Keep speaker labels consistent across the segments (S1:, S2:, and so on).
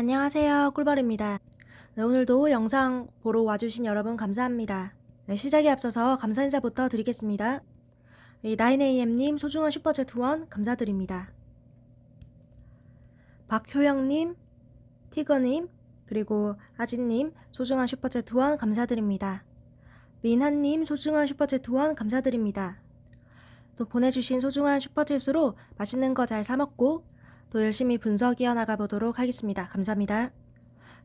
S1: 안녕하세요. 꿀벌입니다. 네, 오늘도 영상 보러 와주신 여러분 감사합니다. 네, 시작에 앞서서 감사 인사부터 드리겠습니다. 이 9AM님 소중한 슈퍼챗 후원 감사드립니다. 박효영님, 티거님, 그리고 아진님 소중한 슈퍼챗 후원 감사드립니다. 민한님 소중한 슈퍼챗 후원 감사드립니다. 또 보내주신 소중한 슈퍼챗으로 맛있는 거 잘 사먹고 또 열심히 분석 이어나가 보도록 하겠습니다. 감사합니다.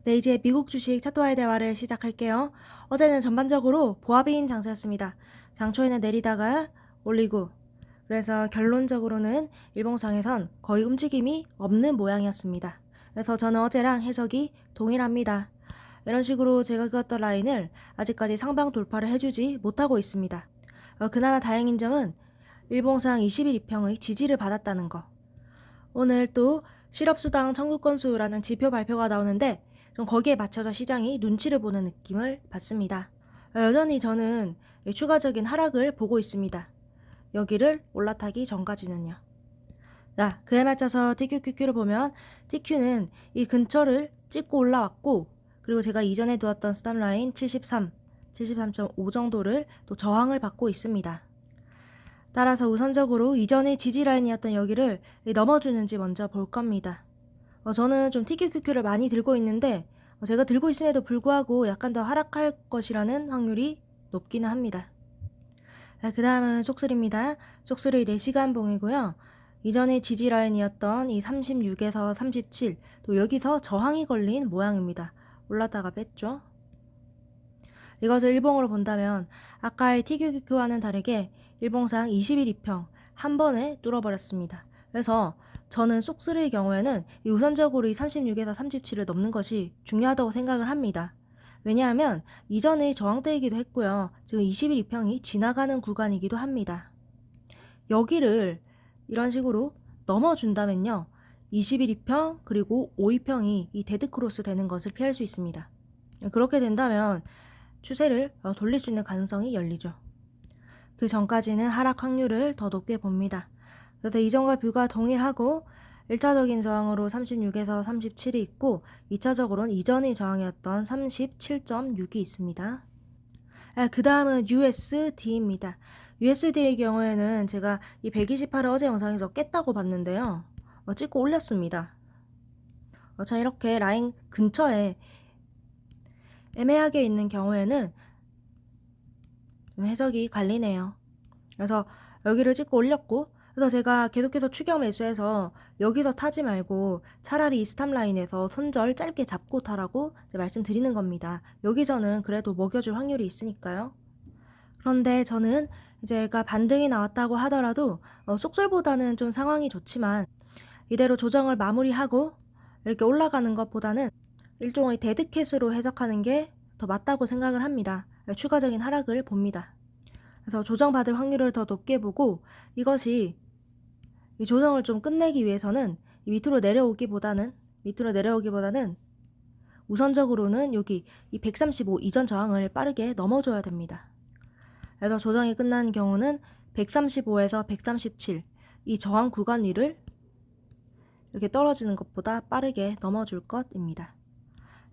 S1: 네, 이제 미국 주식 차트와의 대화를 시작할게요. 어제는 전반적으로 보합인 장세였습니다. 장초에는 내리다가 올리고 그래서 결론적으로는 일봉상에선 거의 움직임이 없는 모양이었습니다. 그래서 저는 어제랑 해석이 동일합니다. 이런 식으로 제가 그었던 라인을 아직까지 상방 돌파를 해주지 못하고 있습니다. 어, 그나마 다행인 점은 일봉상 21 2평의 지지를 받았다는 거. 오늘 또 실업수당 청구 건수라는 지표 발표가 나오는데 좀 거기에 맞춰서 시장이 눈치를 보는 느낌을 받습니다. 어, 여전히 저는 추가적인 하락을 보고 있습니다. 여기를 올라타기 전까지는요. 자, 그에 맞춰서 TQQQ를 보면 TQ는 이 근처를 찍고 올라왔고 그리고 제가 이전에 두었던 스탑 라인 73, 73.5 정도를 또 저항을 받고 있습니다. 따라서 우선적으로 이전의 지지 라인이었던 여기를 넘어주는지 먼저 볼 겁니다. 어, 저는 좀 TQQQ를 많이 들고 있는데 어, 제가 들고 있음에도 불구하고 약간 더 하락할 것이라는 확률이 높기는 합니다. 그 다음은 속슬입니다. 속슬의 4시간 봉이고요. 이전의 지지 라인이었던 이 36에서 37, 또 여기서 저항이 걸린 모양입니다. 올랐다가 뺐죠. 이것을 일봉으로 본다면 아까의 TQQQ와는 다르게 일봉상 21 2평 한 번에 뚫어버렸습니다. 그래서 저는 속스의 경우에는 이 우선적으로 이 36에서 37을 넘는 것이 중요하다고 생각을 합니다. 왜냐하면 이전의 저항대이기도 했고요. 지금 21 2평이 지나가는 구간이기도 합니다. 여기를 이런 식으로 넘어준다면요. 21 2평 그리고 5 2평이 이 데드크로스 되는 것을 피할 수 있습니다. 그렇게 된다면 추세를 어, 돌릴 수 있는 가능성이 열리죠. 그 전까지는 하락 확률을 더 높게 봅니다. 그래서 이전과 뷰가 동일하고 1차적인 저항으로 36에서 37이 있고 2차적으로는 이전의 저항이었던 37.6이 있습니다. 아, 그 다음은 USD입니다. USD의 경우에는 제가 이 128을 어제 영상에서 깼다고 봤는데요. 어, 찍고 올렸습니다. 어, 자 이렇게 라인 근처에 애매하게 있는 경우에는 좀 해석이 갈리네요. 그래서 여기를 찍고 올렸고 그래서 제가 계속해서 추격 매수해서 여기서 타지 말고 차라리 이 스탑 라인에서 손절 짧게 잡고 타라고 말씀드리는 겁니다. 여기 저는 그래도 먹여줄 확률이 있으니까요. 그런데 저는 제가 반등이 나왔다고 하더라도 어, 속설보다는 좀 상황이 좋지만 이대로 조정을 마무리하고 이렇게 올라가는 것보다는 일종의 데드캣으로 해석하는 게 더 맞다고 생각을 합니다. 추가적인 하락을 봅니다. 그래서 조정받을 확률을 더 높게 보고 이것이 이 조정을 좀 끝내기 위해서는 이 밑으로 내려오기보다는 밑으로 내려오기보다는 우선적으로는 여기 이 135 이전 저항을 빠르게 넘어줘야 됩니다. 그래서 조정이 끝난 경우는 135에서 137 이 저항 구간 위를 이렇게 떨어지는 것보다 빠르게 넘어줄 것입니다.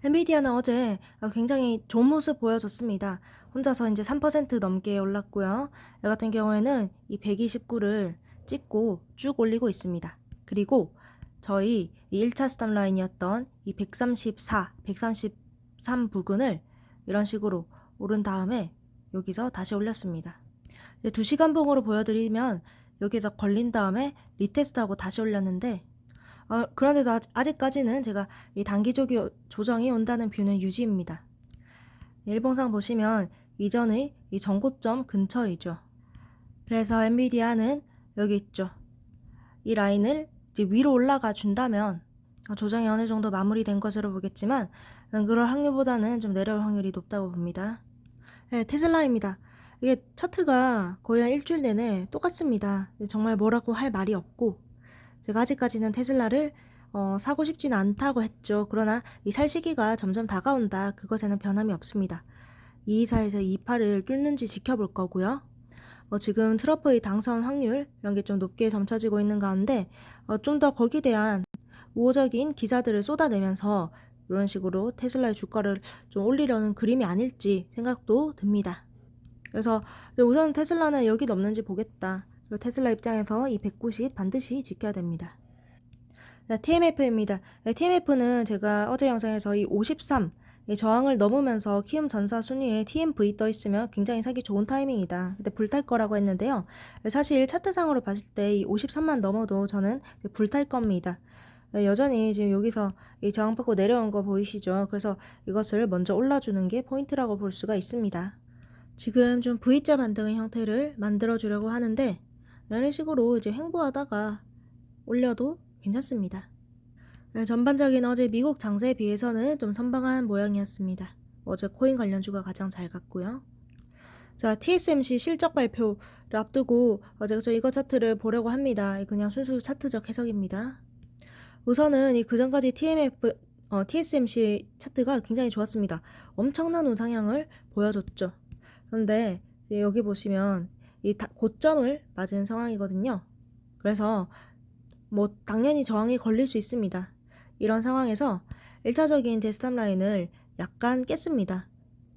S1: 엔비디아는 어제 굉장히 좋은 모습 보여줬습니다. 혼자서 이제 3% 넘게 올랐고요. 이 같은 경우에는 이 129를 찍고 쭉 올리고 있습니다. 그리고 저희 이 1차 스탑 라인이었던 이 134, 133 부근을 이런 식으로 오른 다음에 여기서 다시 올렸습니다. 2시간 봉으로 보여드리면 여기에다 걸린 다음에 리테스트하고 다시 올렸는데 어, 그런데도 아직, 아직 까지는 제가 이 단기적인 조정이 온다는 뷰는 유지입니다. 일봉상 보시면 이전의 이 전고점 근처이죠. 그래서 엔비디아는 여기 있죠. 이 라인을 위로 올라가 준다면 어, 조정이 어느 정도 마무리된 것으로 보겠지만 그럴 확률보다는 좀 내려올 확률이 높다고 봅니다. 네, 테슬라입니다. 이게 차트가 거의 한 일주일 내내 똑같습니다. 정말 뭐라고 할 말이 없고 제가 아직까지는 테슬라를 어, 사고 싶지는 않다고 했죠. 그러나 이 살 시기가 점점 다가온다. 그것에는 변함이 없습니다. 224에서 28을 뚫는지 지켜볼 거고요. 어, 지금 트럼프의 당선 확률 이런 게 좀 높게 점쳐지고 있는 가운데 어, 좀 더 거기에 대한 우호적인 기사들을 쏟아내면서 이런 식으로 테슬라의 주가를 좀 올리려는 그림이 아닐지 생각도 듭니다. 그래서 우선 테슬라는 여기 넘는지 보겠다. 테슬라 입장에서 이 190 반드시 지켜야 됩니다. 네, TMF입니다. 네, TMF는 제가 어제 영상에서 이 53, 이 저항을 넘으면서 키움 전사 순위에 TMV 떠 있으면 굉장히 사기 좋은 타이밍이다. 그때 불탈 거라고 했는데요. 사실 차트상으로 봤을 때 이 53만 넘어도 저는 불탈 겁니다. 네, 여전히 지금 여기서 이 저항받고 내려온 거 보이시죠? 그래서 이것을 먼저 올라주는 게 포인트라고 볼 수가 있습니다. 지금 좀 V자 반등의 형태를 만들어 주려고 하는데 이런 식으로 이제 횡보하다가 올려도 괜찮습니다. 네, 전반적인 어제 미국 장세에 비해서는 좀 선방한 모양이었습니다. 어제 코인 관련주가 가장 잘 갔고요. 자, TSMC 실적 발표를 앞두고 어제 저 이거 차트를 보려고 합니다. 그냥 순수 차트적 해석입니다. 우선은 이 그전까지 TMF, 어, TSMC 차트가 굉장히 좋았습니다. 엄청난 우상향을 보여줬죠. 그런데 여기 보시면 이 고점을 맞은 상황이거든요. 그래서 뭐 당연히 저항이 걸릴 수 있습니다. 이런 상황에서 1차적인 제 스탑 라인을 약간 깼습니다.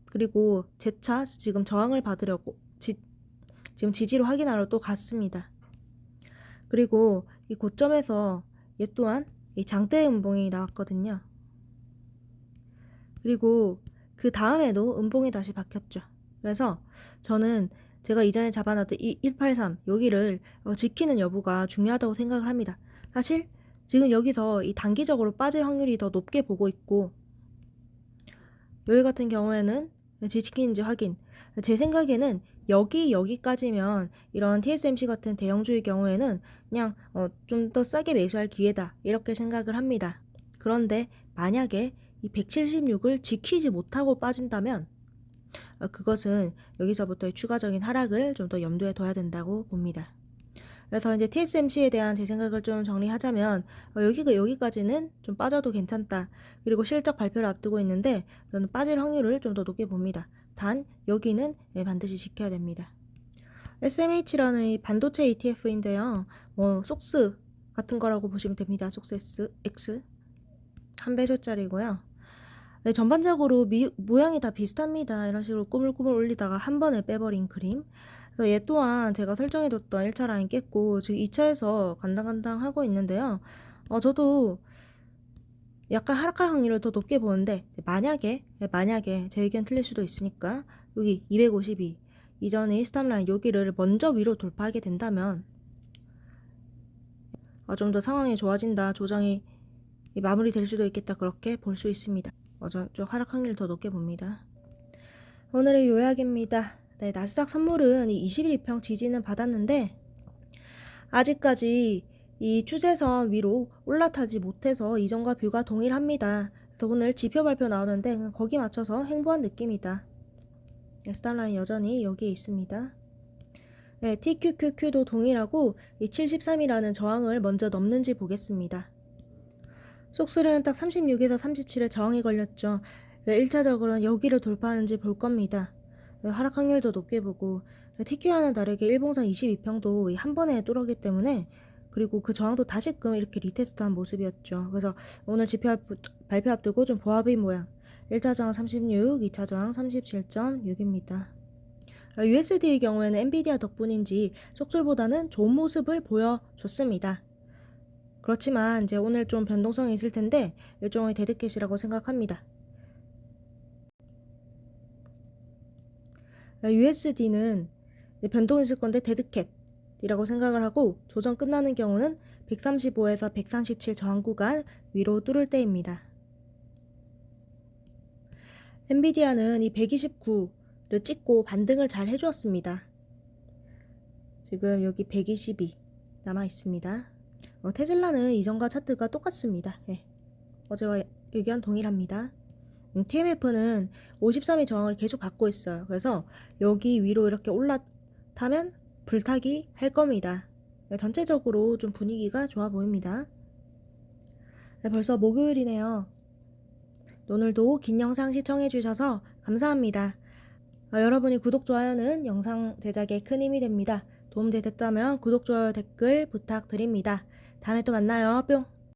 S1: 그리고 재차 지금 저항을 받으려고 지, 지금 지지로 확인하러 또 갔습니다. 그리고 이 고점에서 얘 또한 이 장대 음봉이 나왔거든요. 그리고 그 다음에도 음봉이 다시 박혔죠. 그래서 저는 제가 이전에 잡아놨던 이 183 여기를 어, 지키는 여부가 중요하다고 생각을 합니다. 사실 지금 여기서 이 단기적으로 빠질 확률이 더 높게 보고 있고 여기 같은 경우에는 지키는지 확인. 제 생각에는 여기 여기까지면 이런 TSMC 같은 대형주의 경우에는 그냥 어, 좀 더 싸게 매수할 기회다 이렇게 생각을 합니다. 그런데 만약에 이 176을 지키지 못하고 빠진다면 어, 그것은 여기서부터의 추가적인 하락을 좀 더 염두에 둬야 된다고 봅니다. 그래서 이제 TSMC에 대한 제 생각을 좀 정리하자면 어, 여기가 여기까지는 좀 빠져도 괜찮다. 그리고 실적 발표를 앞두고 있는데 저는 빠질 확률을 좀 더 높게 봅니다. 단 여기는 네, 반드시 지켜야 됩니다. SMH라는 이 반도체 ETF인데요. 뭐 속스 같은 거라고 보시면 됩니다. 속스 X 한 배조짜리고요. 네, 전반적으로 미, 모양이 다 비슷합니다. 이런 식으로 꾸물꾸물 올리다가 한 번에 빼버린 그림. 그래서 얘 또한 제가 설정해뒀던 1차 라인 깼고 지금 2차에서 간당간당 하고 있는데요. 어, 저도 약간 하락할 확률을 더 높게 보는데 만약에 만약에 제 의견 틀릴 수도 있으니까 여기 252 이전에 스탑 라인 여기를 먼저 위로 돌파하게 된다면 어, 좀더 상황이 좋아진다 조정이 마무리될 수도 있겠다 그렇게 볼 수 있습니다. 어, 저, 좀 하락 확률을 더 높게 봅니다. 오늘의 요약입니다. 네, 나스닥 선물은 21평 지지는 받았는데 아직까지 이 추세선 위로 올라타지 못해서 이전과 뷰가 동일합니다. 그래서 오늘 지표 발표 나오는데 거기 맞춰서 행보한 느낌이다. 스타라인 여전히 여기에 있습니다. 네, TQQQ도 동일하고 이 73이라는 저항을 먼저 넘는지 보겠습니다. 속술은 딱 36에서 37에 저항이 걸렸죠. 1차적으로는 여기를 돌파하는지 볼 겁니다. 하락 확률도 높게 보고 TQ와는 다르게 일봉상 22평도 한 번에 뚫었기 때문에 그리고 그 저항도 다시금 이렇게 리테스트한 모습이었죠. 그래서 오늘 지표 발표 앞두고 좀 보합의 모양. 1차 저항 36, 2차 저항 37.6입니다. USD의 경우에는 엔비디아 덕분인지 속술보다는 좋은 모습을 보여줬습니다. 그렇지만 이제 오늘 좀 변동성이 있을 텐데 일종의 데드캣이라고 생각합니다. USD는 변동이 있을 건데 데드캣이라고 생각을 하고 조정 끝나는 경우는 135에서 137 저항 구간 위로 뚫을 때입니다. 엔비디아는 이 129를 찍고 반등을 잘 해주었습니다. 지금 여기 122 남아 있습니다. 어, 테슬라는 이전과 차트가 똑같습니다. 네. 어제와 의견 동일합니다. 음, TMF는 53의 저항을 계속 받고 있어요. 그래서 여기 위로 이렇게 올라타면 불타기 할 겁니다. 네, 전체적으로 좀 분위기가 좋아 보입니다. 네, 벌써 목요일이네요. 오늘도 긴 영상 시청해주셔서 감사합니다. 어, 여러분이 구독, 좋아요는 영상 제작에 큰 힘이 됩니다. 도움됐다면 구독, 좋아요, 댓글 부탁드립니다. 다음에 또 만나요. 뿅!